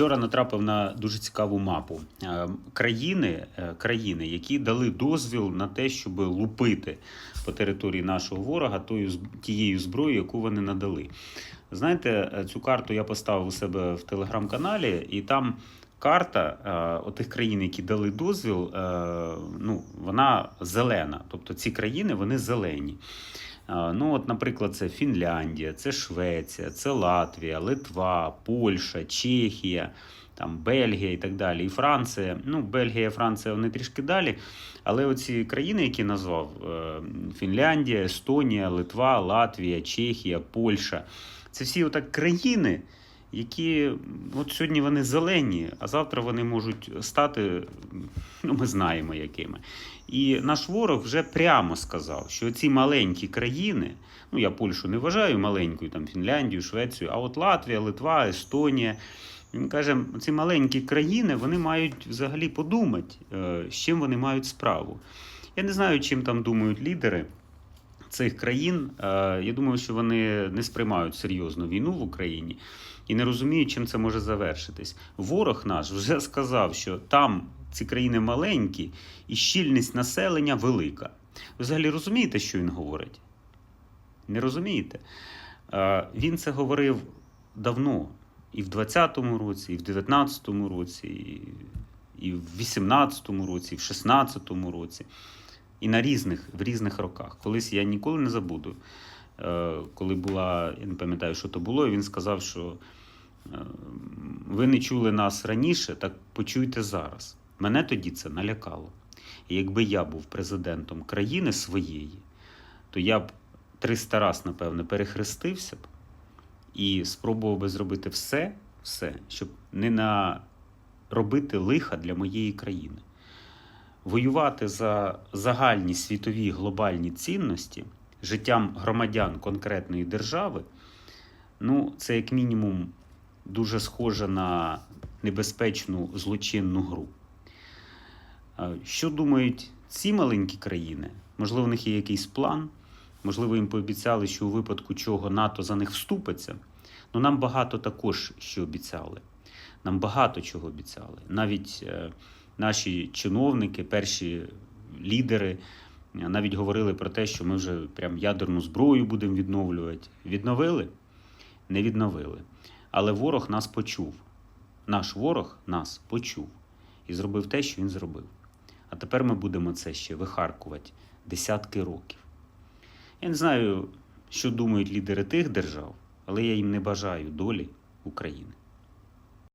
Вчора натрапив на дуже цікаву мапу Е, країни, е, країни, які дали дозвіл на те, щоб лупити по території нашого ворога тою тією зброєю, яку вони надали. Знаєте, е, цю карту я поставив у себе в телеграм-каналі, і там карта отих країн, які дали дозвіл, ну, вона зелена. Тобто ці країни вони зелені. Ну, от, наприклад, це Фінляндія, це Швеція, це Латвія, Литва, Польща, Чехія, там, Бельгія і так далі. І Франція. Ну, Бельгія Франція вони трішки далі. Але оці країни, які назвав е, Фінляндія, Естонія, Литва, Латвія, Чехія, Польща. Це всі отак країни, які от сьогодні вони зелені, а завтра вони можуть стати, ну ми знаємо якими. І наш ворог вже прямо сказав, що ці маленькі країни, ну я Польщу не вважаю маленькою, там Фінляндію, Швецію, а от Латвія, Литва, Естонія. Він каже, ці маленькі країни вони мають взагалі подумати, е, з чим вони мають справу. Я не знаю, чим там думають лідери цих країн. Е, Я думаю, що вони не сприймають серйозно війну в Україні і не розуміють, чим це може завершитись. Ворог наш вже сказав, що там ці країни маленькі і щільність населення велика. Ви взагалі розумієте, що він говорить? Не розумієте? Е, Він це говорив давно. І в 20-му році, і в 19-му році, і в 18-му році, і в 16-му році, і на різних, в різних роках. Колись я ніколи не забуду, е, коли була, я не пам'ятаю, що то було, і він сказав, що е, ви не чули нас раніше, так почуйте зараз. Мене тоді це налякало. І якби я був президентом країни своєї, то я б 300 раз, напевне, перехрестився б і спробував би зробити все, все, щоб не наробити лиха для моєї країни. Воювати за загальні світові глобальні цінності життям громадян конкретної держави, ну, це як мінімум дуже схоже на небезпечну злочинну гру. Що думають ці маленькі країни? Можливо, у них є якийсь план, можливо, їм пообіцяли, що у випадку чого НАТО за них вступиться. Ну, нам багато також що обіцяли. Нам багато чого обіцяли. Навіть е, наші чиновники, перші лідери, е, навіть говорили про те, що ми вже прям ядерну зброю будемо відновлювати. Відновили? Не відновили. Але ворог нас почув. Наш ворог нас почув і зробив те, що він зробив. А тепер ми будемо це ще вихаркувати десятки років. Я не знаю, що думають лідери тих держав, але я їм не бажаю долі України.